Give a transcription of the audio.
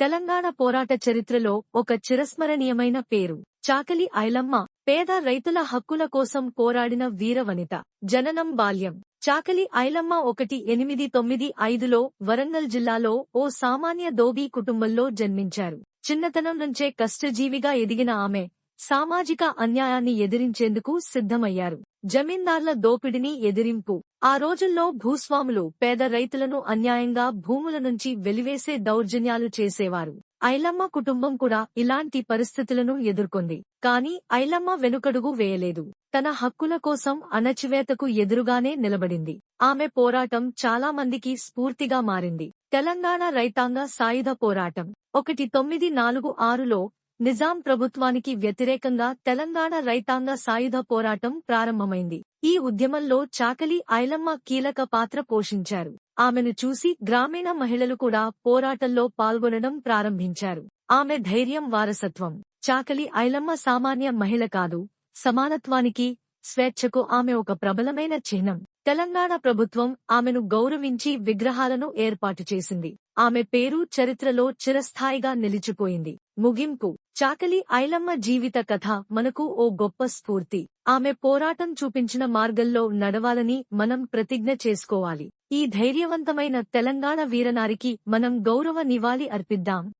తెలంగాణ పోరాట చరిత్రలో ఒక చిరస్మరణీయమైన పేరు. చాకలి ఐలమ్మ పేద రైతుల హక్కుల కోసం పోరాడిన వీరవనిత జననం బాల్యం. చాకలి ఐలమ్మ ఒకటి ఎనిమిది తొమ్మిది ఐదులో వరంగల్ జిల్లాలో ఓ సామాన్య దోబీ కుటుంబంలో జన్మించారు. చిన్నతనం నుంచే కష్టజీవిగా ఎదిగిన ఆమె సామాజిక అన్యాయాన్ని ఎదిరించేందుకు సిద్ధమయ్యారు. జమీందార్ల దోపిడిని ఎదిరింపు. ఆ రోజుల్లో భూస్వాములు పేద రైతులను అన్యాయంగా భూముల నుంచి వెలివేసే దౌర్జన్యాలు చేసేవారు. ఐలమ్మ కుటుంబం కూడా ఇలాంటి పరిస్థితులను ఎదుర్కొంది. కాని ఐలమ్మ వెనుకడుగు వేయలేదు. తన హక్కుల కోసం అణచివేతకు ఎదురుగానే నిలబడింది. ఆమె పోరాటం చాలా మందికి స్ఫూర్తిగా మారింది. తెలంగాణ రైతాంగ సాయుధ పోరాటం. ఒకటి తొమ్మిది నాలుగు ఆరులో నిజాం ప్రభుత్వానికి వ్యతిరేకంగా తెలంగాణ రైతాంగ సాయుధ పోరాటం ప్రారంభమైంది. ఈ ఉద్యమంలో చాకలి ఐలమ్మ కీలక పాత్ర పోషించారు. ఆమెను చూసి గ్రామీణ మహిళలు కూడా పోరాటంలో పాల్గొనడం ప్రారంభించారు. ఆమె ధైర్యం వారసత్వం. చాకలి ఐలమ్మ సామాన్య మహిళ కాదు. సమానత్వానికి స్వేచ్ఛకు ఆమె ఒక ప్రబలమైన చిహ్నం. తెలంగాణ ప్రభుత్వం ఆమెను గౌరవించి విగ్రహాలను ఏర్పాటు చేసింది. ఆమె పేరు చరిత్రలో చిరస్థాయిగా నిలిచిపోయింది. ముగింపు. చాకలి ఐలమ్మ జీవిత కథ మనకు ఓ గొప్ప స్ఫూర్తి. ఆమె పోరాటం చూపించిన మార్గంలో నడవాలని మనం ప్రతిజ్ఞ చేసుకోవాలి. ఈ ధైర్యవంతమైన తెలంగాణ వీరనారికి మనం గౌరవ నివాళి అర్పిద్దాం.